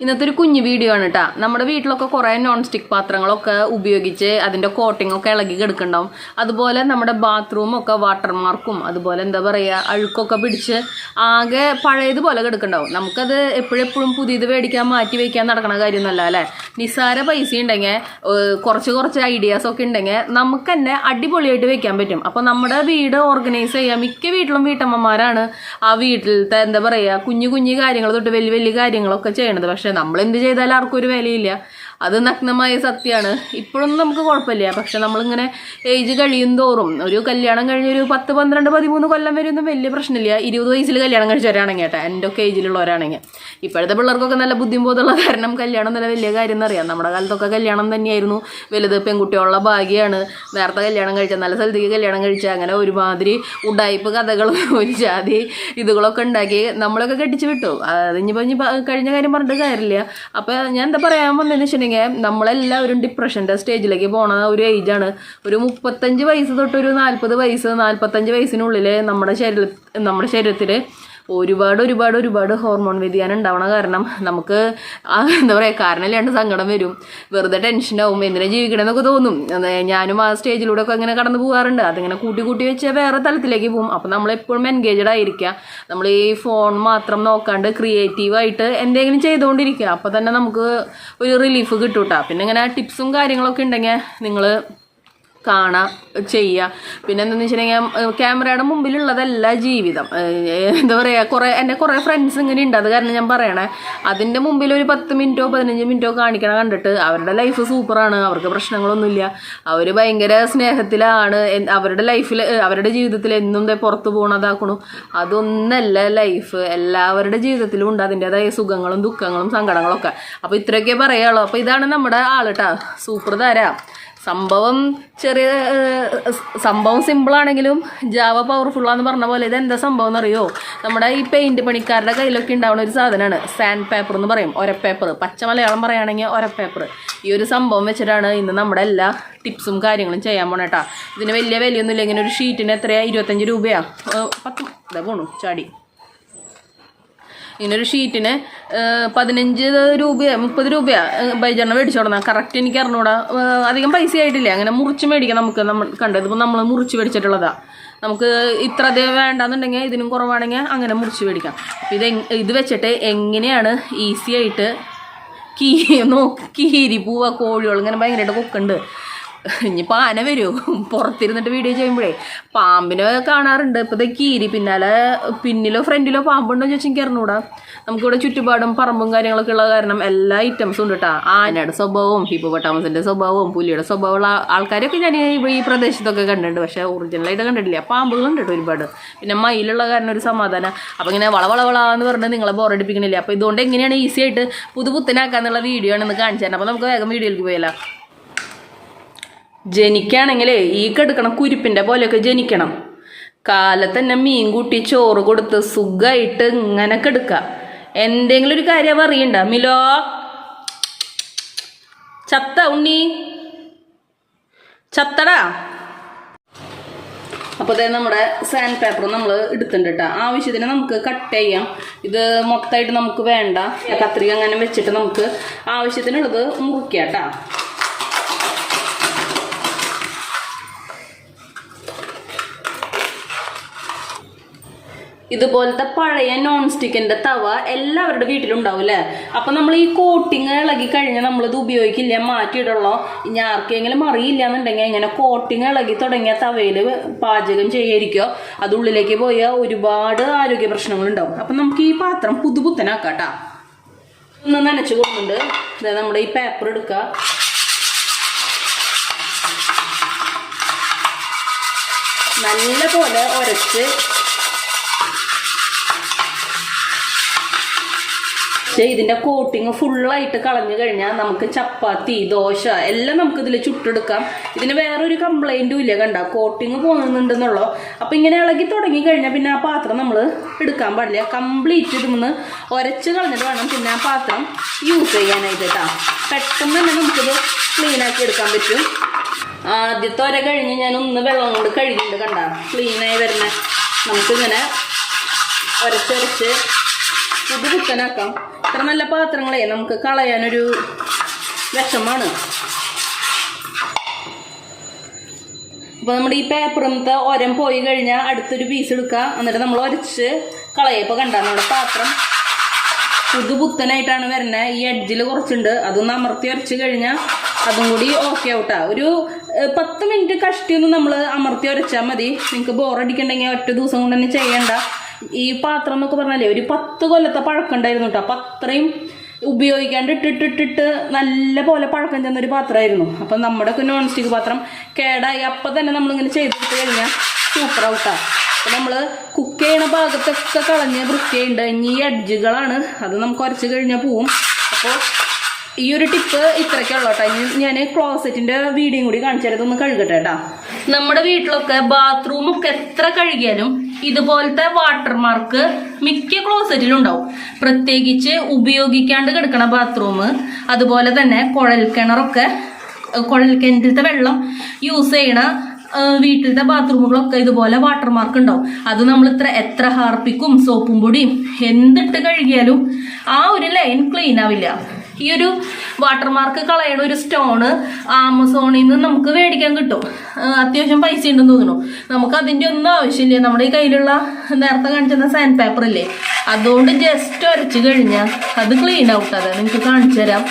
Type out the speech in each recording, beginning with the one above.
ഇന്നത്തെ ഒരു കുഞ്ഞു വീഡിയോ ആണ് കേട്ടോ നമ്മുടെ വീട്ടിലൊക്കെ കുറേ നോൺ സ്റ്റിക്ക് പാത്രങ്ങളൊക്കെ ഉപയോഗിച്ച് അതിന്റെ കോട്ടിംഗ് ഒക്കെ ഇളകി കിടക്കുന്നുണ്ടാവും അതുപോലെ നമ്മുടെ ബാത്റൂം ഒക്കെ വാട്ടർ മാർക്കും അതുപോലെ എന്താ പറയുക അഴുക്കൊക്കെ പിടിച്ച് ആകെ പഴയതുപോലെ കിടക്കുന്നുണ്ടാവും നമുക്കത് എപ്പോഴെപ്പോഴും പുതിയത് മേടിക്കാൻ മാറ്റി വയ്ക്കാൻ നടക്കണ കാര്യമൊന്നുമല്ല അല്ലേ? നിസ്സാര പൈസ ഉണ്ടെങ്കിൽ കുറച്ച് കുറച്ച് ഐഡിയാസ് ഒക്കെ ഉണ്ടെങ്കിൽ നമുക്ക് തന്നെ അടിപൊളിയായിട്ട് വെക്കാൻ പറ്റും. അപ്പോൾ നമ്മുടെ വീട് ഓർഗനൈസ് ചെയ്യാൻ മിക്ക വീട്ടിലും വീട്ടമ്മമാരാണ് ആ വീട്ടിലത്തെ എന്താ പറയുക കുഞ്ഞു കുഞ്ഞു കാര്യങ്ങൾ തൊട്ട് വലിയ വലിയ കാര്യങ്ങളൊക്കെ ചെയ്യണത്. പക്ഷെ നമ്മൾ എന്ത് ചെയ്താലും ആർക്കും ഒരു വിലയില്ല. അത് നഗ്നമായ സത്യമാണ്. ഇപ്പോഴൊന്നും നമുക്ക് കുഴപ്പമില്ല. പക്ഷെ നമ്മളിങ്ങനെ ഏജ് കഴിയും തോറും ഒരു കല്യാണം കഴിഞ്ഞ് ഒരു പത്ത് പന്ത്രണ്ട് പതിമൂന്ന് കൊല്ലം വരെയൊന്നും വലിയ പ്രശ്നമില്ല. ഇരുപത് വയസ്സിൽ കല്യാണം കഴിച്ചവരാണെങ്കിൽ കേട്ടോ എന്റെ ഒക്കെ ഏജിലുള്ളവരാണെങ്കിൽ ഇപ്പോഴത്തെ പിള്ളേർക്കൊക്കെ നല്ല ബുദ്ധിമുട്ടുള്ള കാരണം കല്യാണം നല്ല വലിയ കാര്യം എന്നറിയാം നമ്മുടെ കാലത്തൊക്കെ കല്യാണം തന്നെയായിരുന്നു. വലുത് പെൺകുട്ടികളുടെ ഭാഗ്യമാണ് നേരത്തെ കല്യാണം കഴിച്ച നല്ല സ്ഥലത്തേക്ക് കല്യാണം കഴിച്ച അങ്ങനെ ഒരുമാതിരി ഉടായ്പ് കഥകളും ഒരു ജാതി ഇതുകളൊക്കെ ഉണ്ടാക്കി നമ്മളൊക്കെ കെട്ടിച്ച് വിട്ടു. അത് ഇനി കഴിഞ്ഞ കാര്യം പറഞ്ഞിട്ട് കാര്യമില്ല. അപ്പോൾ ഞാൻ എന്താ പറയാൻ വന്നതെന്ന് വെച്ചിട്ടുണ്ടെങ്കിൽ നമ്മളെല്ലാവരും ഡിപ്രഷന്റെ സ്റ്റേജിലേക്ക് പോണ ഒരു ഏജാണ് ഒരു മുപ്പത്തഞ്ച് വയസ്സ് തൊട്ട് ഒരു നാൽപ്പത് വയസ്സ് നാൽപ്പത്തഞ്ച് വയസ്സിനുള്ളിൽ നമ്മുടെ ശരീര നമ്മുടെ ശരീരത്തിൽ ഒരുപാട് ഒരുപാട് ഒരുപാട് ഹോർമോൺ വ്യതിയാനം ഉണ്ടാവണ കാരണം നമുക്ക് എന്താ പറയുക കാരണമില്ലാണ്ട് സങ്കടം വരും. വെറുതെ ടെൻഷനാവും എന്തിനാ ജീവിക്കണമെന്നൊക്കെ തോന്നും. ഞാനും ആ സ്റ്റേജിലൂടെ ഒക്കെ അങ്ങനെ കടന്നു പോകാറുണ്ട്. അതിങ്ങനെ കൂട്ടി കൂട്ടി വെച്ച് വേറെ തലത്തിലേക്ക് പോകും. അപ്പം നമ്മൾ എപ്പോഴും എൻഗേജഡ് ആയിരിക്കുക. നമ്മൾ ഈ ഫോൺ മാത്രം നോക്കാണ്ട് ക്രിയേറ്റീവായിട്ട് എന്തെങ്കിലും ചെയ്തുകൊണ്ടിരിക്കുക. അപ്പോൾ തന്നെ നമുക്ക് ഒരു റിലീഫ് കിട്ടൂട്ടാ. പിന്നെ ഇങ്ങനെ ടിപ്സും കാര്യങ്ങളൊക്കെ ഉണ്ടെങ്കിൽ നിങ്ങൾ കാണാം ചെയ്യുക പിന്നെ എന്താന്ന് വെച്ചിട്ടുണ്ടെങ്കിൽ ക്യാമറയുടെ മുമ്പിലുള്ളതല്ല ജീവിതം. എന്താ പറയുക കുറേ എന്റെ കുറേ ഫ്രണ്ട്സ് ഇങ്ങനെ ഉണ്ട് അത് കാരണം ഞാൻ പറയണേ അതിന്റെ മുമ്പിൽ ഒരു പത്ത് മിനിറ്റോ പതിനഞ്ച് മിനിറ്റോ കാണിക്കണം കണ്ടിട്ട് അവരുടെ ലൈഫ് സൂപ്പറാണ് അവർക്ക് പ്രശ്നങ്ങളൊന്നുമില്ല. അവർ ഭയങ്കര സ്നേഹത്തിലാണ് അവരുടെ ലൈഫിൽ അവരുടെ ജീവിതത്തിൽ എന്നും പുറത്ത് പോകണതാക്കണു അതൊന്നല്ല ലൈഫ് എല്ലാവരുടെ ജീവിതത്തിലും ഉണ്ട് അതിന്റെതായ സുഖങ്ങളും ദുഃഖങ്ങളും സങ്കടങ്ങളൊക്കെ. അപ്പോൾ ഇത്രയൊക്കെ പറയുള്ളൂ അപ്പോൾ ഇതാണ് നമ്മുടെ ആൾ ട്ടാ സൂപ്പർ താര. സംഭവം ചെറിയ സംഭവം സിമ്പിളാണെങ്കിലും ജാവ പവർഫുള്ളാന്ന് പറഞ്ഞ പോലെ ഇത് എന്താ സംഭവം എന്നറിയോ? നമ്മുടെ ഈ പെയിന്റ് പണിക്കാരുടെ കയ്യിലൊക്കെ ഉണ്ടാവുന്ന ഒരു സാധനമാണ് സാൻഡ് പേപ്പർ എന്ന് പറയും ഒരപ്പേപ്പർ. പച്ച മലയാളം പറയുകയാണെങ്കിൽ ഒരപ്പേപ്പർ. ഈ ഒരു സംഭവം വെച്ചിട്ടാണ് ഇന്ന് നമ്മുടെ എല്ലാ ടിപ്സും കാര്യങ്ങളും ചെയ്യാൻ പോണേട്ടാ ഇതിന് വലിയ വിലയൊന്നുമില്ല ഇങ്ങനെ ഒരു ഷീറ്റിന് എത്രയാണ് ഇരുപത്തഞ്ച് രൂപയാണ് പത്ത് ഇതാ പോണു ചാടി. ഇങ്ങനൊരു ഷീറ്റിന് പതിനഞ്ച് രൂപയോ മുപ്പത് രൂപയോ ബൈജണ്ണ മേടിച്ചു കൊടുക്കണം കറക്റ്റ് എനിക്ക് അറിഞ്ഞൂടാ. അധികം പൈസ ആയിട്ടില്ല. അങ്ങനെ മുറിച്ച് മേടിക്കാം നമുക്ക് നമ്മൾ കണ്ടത്. ഇപ്പം നമ്മൾ മുറിച്ച് മേടിച്ചിട്ടുള്ളതാ. നമുക്ക് ഇത്ര അധികം വേണ്ടാന്നുണ്ടെങ്കിൽ ഇതിനും കുറവാണെങ്കിൽ അങ്ങനെ മുറിച്ച് മേടിക്കാം. ഇത് ഇത് വെച്ചിട്ട് എങ്ങനെയാണ് ഈസി ആയിട്ട് കീ നോക്കി കീരി പൂവ കോഴികൾ ഇങ്ങനെ ഭയങ്കരമായിട്ട് കൊക്കുണ്ട്. ഇനിയിപ്പോൾ ആന വരൂ. പുറത്തിരുന്നിട്ട് വീഡിയോ ചെയ്യുമ്പോഴേ പാമ്പിനെ കാണാറുണ്ട്. ഇപ്പോഴത്തെ കീരി പിന്നാലെ പിന്നിലോ ഫ്രണ്ടിലോ പാമ്പുണ്ടോ ചോദിച്ചാൽ എനിക്ക് അറിഞ്ഞൂടാ. നമുക്കിവിടെ ചുറ്റുപാടും പറമ്പും കാര്യങ്ങളൊക്കെ ഉള്ള കാരണം എല്ലാ ഐറ്റംസും ഉണ്ട് കേട്ടോ ആനയുടെ സ്വഭാവവും ഹിപ്പോപട്ടാമസിന്റെ സ്വഭാവവും പുലിയുടെ സ്വഭാവമുള്ള ആൾക്കാരൊക്കെ ഞാൻ ഈ പ്രദേശത്തൊക്കെ കണ്ടിട്ടുണ്ട്. പക്ഷേ ഒറിജിനലായിട്ട് കണ്ടിട്ടില്ല. പാമ്പുകളുണ്ട് കേട്ടോ ഒരുപാട്. പിന്നെ മയിലുള്ള കാരണം ഒരു സമാധാനം. അപ്പോൾ ഇങ്ങനെ വളവളവളാന്ന് പറഞ്ഞ് നിങ്ങളെ ബോറടിപ്പിക്കണില്ല അപ്പോൾ ഇതുകൊണ്ട് എങ്ങനെയാണ് ഈസി ആയിട്ട് പുതുപുത്തനാക്കാന്നുള്ള വീഡിയോ ആണ് ഇന്ന് കാണിച്ചു തരണം അപ്പോൾ നമുക്ക് വേഗം വീഡിയോയിലേക്ക് പോയാലോ. ജനിക്കുകയാണെങ്കിലേ ഈ കെടുക്കണ കുരിപ്പിന്റെ പോലെയൊക്കെ ജനിക്കണം. കാലത്തന്നെ മീൻ കൂട്ടി ചോറ് കൊടുത്ത് സുഖമായിട്ട് ഇങ്ങനെ കെടുക്കുക എന്തെങ്കിലും ഒരു കാര്യം അറിയണ്ട. മിലോ ചത്ത ഉണ്ണി. ചത്തടാ. അപ്പോൾ അതായത് നമ്മുടെ സാൻഡ് പേപ്പർ നമ്മൾ എടുത്തിട്ടുണ്ട് കേട്ടോ ആവശ്യത്തിന് നമുക്ക് കട്ട് ചെയ്യാം. ഇത് മൊത്തമായിട്ട് നമുക്ക് വേണ്ട. കത്രിക അങ്ങനെ വെച്ചിട്ട് നമുക്ക് ആവശ്യത്തിനുള്ളത് മുറിക്കാം കേട്ടോ ഇതുപോലത്തെ പഴയ നോൺ സ്റ്റിക്കിന്റെ തവ എല്ലാവരുടെ വീട്ടിലും ഉണ്ടാവും അല്ലേ അപ്പൊ നമ്മൾ ഈ കോട്ടിങ് ഇളകി കഴിഞ്ഞാൽ നമ്മളിത് ഉപയോഗിക്കില്ല. മാറ്റിയിടുള്ളോ ഇനി ആർക്കെങ്കിലും അറിയില്ല എന്നുണ്ടെങ്കിൽ ഇങ്ങനെ കോട്ടിങ് ഇളകി തുടങ്ങിയ തവയിൽ പാചകം ചെയ്യായിരിക്കോ അത് ഉള്ളിലേക്ക് പോയാൽ ഒരുപാട് ആരോഗ്യ പ്രശ്നങ്ങൾ ഉണ്ടാവും അപ്പൊ നമുക്ക് ഈ പാത്രം പുതുപുത്തനാക്കാട്ടാ. ഒന്ന് നനച്ചു കൊടുക്കുന്നുണ്ട്. അതായത് നമ്മുടെ ഈ പേപ്പർ എടുക്ക. നല്ല പോലെ ഉരച്ച് പക്ഷേ ഇതിന്റെ കോട്ടിങ് ഫുള്ളായിട്ട് കളഞ്ഞു കഴിഞ്ഞാൽ നമുക്ക് ചപ്പാത്തി ദോശ എല്ലാം നമുക്ക് ഇതിൽ ചുട്ടെടുക്കാം. ഇതിന് വേറൊരു കംപ്ലൈന്റും ഇല്ല കണ്ട. കോട്ടിങ് പോകുന്നുണ്ടെന്നുള്ളൂ. അപ്പം ഇങ്ങനെ ഇളകി തുടങ്ങി കഴിഞ്ഞാൽ പിന്നെ ആ പാത്രം നമ്മൾ എടുക്കാൻ പാടില്ല. കംപ്ലീറ്റ് ഇതിന്ന് ഒരച്ച് കളഞ്ഞിട്ട് വേണം. പിന്നെ ആ പാത്രം യൂസ് ചെയ്യാനായിട്ട് കേട്ടോ പെട്ടെന്ന് തന്നെ നമുക്കിത് ക്ലീൻ ആക്കി എടുക്കാൻ പറ്റും. ആദ്യത്തെ ഒര കഴിഞ്ഞ് ഞാൻ ഒന്ന് വെള്ളം കൊണ്ട് കഴുകിയിട്ടുണ്ട് കണ്ട. ക്ലീനായി വരുന്ന. നമുക്കിങ്ങനെ ഉരച്ചൊരച്ച് ഇത് കുത്തനാക്കാം. ഇത്ര നല്ല പാത്രങ്ങളെ നമുക്ക് കളയാനൊരു വിഷമാണ്. അപ്പോൾ നമ്മുടെ ഈ പേപ്പറിലത്തെ ഒരം പോയി കഴിഞ്ഞാൽ അടുത്തൊരു പീസ് എടുക്കുക എന്നിട്ട് നമ്മൾ ഒരച്ച് കളയുക. ഇപ്പൊ കണ്ട നമ്മുടെ പാത്രം പുതുപുത്തനായിട്ടാണ് വരുന്നത് ഈ എഡ്ജിൽ കുറച്ചുണ്ട്. അതൊന്ന് അമർത്തി ഉരച്ച് കഴിഞ്ഞാൽ അതും കൂടി ഓക്കെ ഔട്ടാ ഒരു പത്ത് മിനിറ്റ് കഷ്ടിയൊന്നും നമ്മൾ അമർത്തി ഉരച്ചാൽ മതി. നിങ്ങൾക്ക് ബോറടിക്കണ്ടെങ്കിൽ ഒറ്റ ദിവസം കൊണ്ട് തന്നെ ചെയ്യണ്ട. ഈ പാത്രം എന്നൊക്കെ പറഞ്ഞാലേ ഒരു പത്ത് കൊല്ലത്തെ പഴക്കം ഉണ്ടായിരുന്നു കേട്ടോ അപ്പം അത്രയും ഉപയോഗിക്കാണ്ട് ഇട്ടിട്ടിട്ടിട്ട് നല്ല പോലെ പഴക്കം ചെന്നൊരു പാത്രമായിരുന്നു. അപ്പം നമ്മുടെ ഒക്കെ നോൺ സ്റ്റിക്ക് പാത്രം കേടായി. അപ്പം തന്നെ നമ്മളിങ്ങനെ ചെയ്തിട്ട് കഴിഞ്ഞാൽ സൂപ്പർ ഔട്ടാ അപ്പം നമ്മൾ കുക്ക് ചെയ്യണ ഭാഗത്തൊക്കെ കളഞ്ഞ് വൃത്തിയുണ്ട് ഇനി ഈ അഡ്ജുകളാണ് അത് നമുക്ക് ഉരച്ച് കഴിഞ്ഞാൽ പോവും. അപ്പോൾ ഈ ഒരു ടിപ്പ് ഇത്രയ്ക്കുള്ളൂ കേട്ടോ. ഇനി ഞാൻ ക്ലോസറ്റിന്റെ വീഡിയോയും കൂടി കാണിച്ചത് ഒന്ന് കഴുകട്ടെ കേട്ടോ. നമ്മുടെ വീട്ടിലൊക്കെ ബാത്റൂം ഒക്കെ എത്ര കഴുകിയാലും ഇതുപോലത്തെ വാട്ടർമാർക്ക് മിക്ക ക്ലോസറ്റിലും ഉണ്ടാവും പ്രത്യേകിച്ച് ഉപയോഗിക്കാണ്ട് കിടക്കണ ബാത്റൂം അതുപോലെ തന്നെ കുഴൽ കിണറൊക്കെ കുഴൽ കിണറ്റിലത്തെ വെള്ളം യൂസ് ചെയ്യണ വീട്ടിലത്തെ ബാത്റൂമുകളൊക്കെ ഇതുപോലെ വാട്ടർമാർക്ക് ഉണ്ടാവും. അത് നമ്മൾ ഇത്ര എത്ര ഹാർപ്പിക്കും സോപ്പും പൊടിയും എന്തിട്ട് കഴുകിയാലും ആ ഒരു ലൈൻ ക്ലീൻ ആവില്ല. ഈ ഒരു വാട്ടർ മാർക്ക് കളയണ ഒരു സ്റ്റോണ് ആമസോണിൽ നിന്ന് നമുക്ക് മേടിക്കാൻ കിട്ടും. അത്യാവശ്യം പൈസ ഉണ്ടെന്ന് തോന്നുന്നു. നമുക്ക് അതിന്റെ ഒന്നും ആവശ്യമില്ല. നമ്മുടെ ഈ കയ്യിലുള്ള നേരത്തെ കാണിച്ചിരുന്ന സാൻഡ് പേപ്പർ ഇല്ലേ? അതുകൊണ്ട് ജസ്റ്റ് ഉരച്ച് കഴിഞ്ഞാൽ അത് ക്ലീൻ ഔട്ട് അതെ നിങ്ങൾക്ക് കാണിച്ചു തരാം.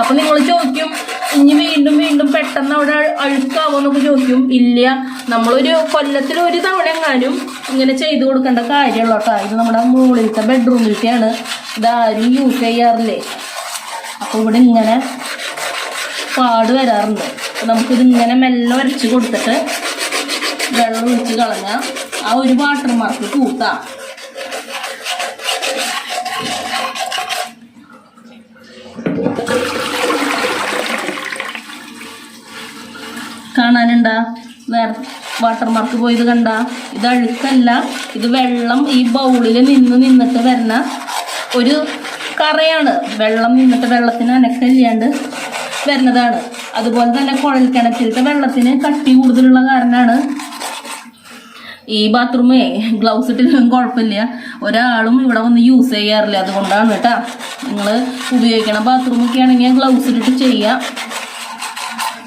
അപ്പം നിങ്ങൾ ചോദിക്കും ഇനി വീണ്ടും വീണ്ടും പെട്ടെന്ന് അവിടെ അഴുക്കാവോ? എന്നൊക്കെ ചോദിക്കും. ഇല്ല. നമ്മളൊരു കൊല്ലത്തിൽ ഒരു തവണ എങ്ങാനും ഇങ്ങനെ ചെയ്ത് കൊടുക്കേണ്ട കാര്യമുള്ള കേട്ടോ. ഇത് നമ്മുടെ മുകളിലത്തെ ബെഡ്റൂമിലത്തെയാണ് ഇതാരും യൂസ് ചെയ്യാറില്ലേ? അപ്പോൾ ഇവിടെ ഇങ്ങനെ പാട് വരാറുണ്ട്. അപ്പോൾ നമുക്കിത് ഇങ്ങനെ മെല്ലെ വരച്ച് കൊടുത്തിട്ട് വെള്ളം ഒഴിച്ച് കളഞ്ഞാൽ ആ ഒരു വാട്ടർ മാർക്ക് കൂട്ടാം കാണാനുണ്ടാ? വേറെ വാട്ടർ മാർക്ക് പോയത് കണ്ട? ഇത് അഴുക്കല്ല. ഇത് വെള്ളം ഈ ബൗളിൽ നിന്ന് നിന്നിട്ട് വരുന്ന ഒരു കറയാണ്. വെള്ളം നിന്നിട്ട് വെള്ളത്തിന് അനക്കല്ലാണ്ട് വരുന്നതാണ് അതുപോലെ തന്നെ കുഴൽ കിണറ്റിലത്തെ വെള്ളത്തിന് കട്ടി കൂടുതലുള്ള കാരണമാണ് ഈ ബാത്റൂമേ ഗ്ലൗസ് ഇട്ടില്ലെങ്കിലും കുഴപ്പമില്ല. ഒരാളും ഇവിടെ വന്ന് യൂസ് ചെയ്യാറില്ല. അതുകൊണ്ടാണ് കേട്ടാ. നിങ്ങൾ ഉപയോഗിക്കണ ബാത്റൂമൊക്കെ ആണെങ്കിൽ ഗ്ലൗസ് ഇട്ടിട്ട് ചെയ്യാം.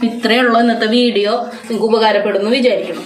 ഇത്രയേ ഉള്ളൂ ഇന്നത്തെ വീഡിയോ. നിങ്ങൾക്ക് ഉപകാരപ്പെടുന്നു വിചാരിക്കുന്നു.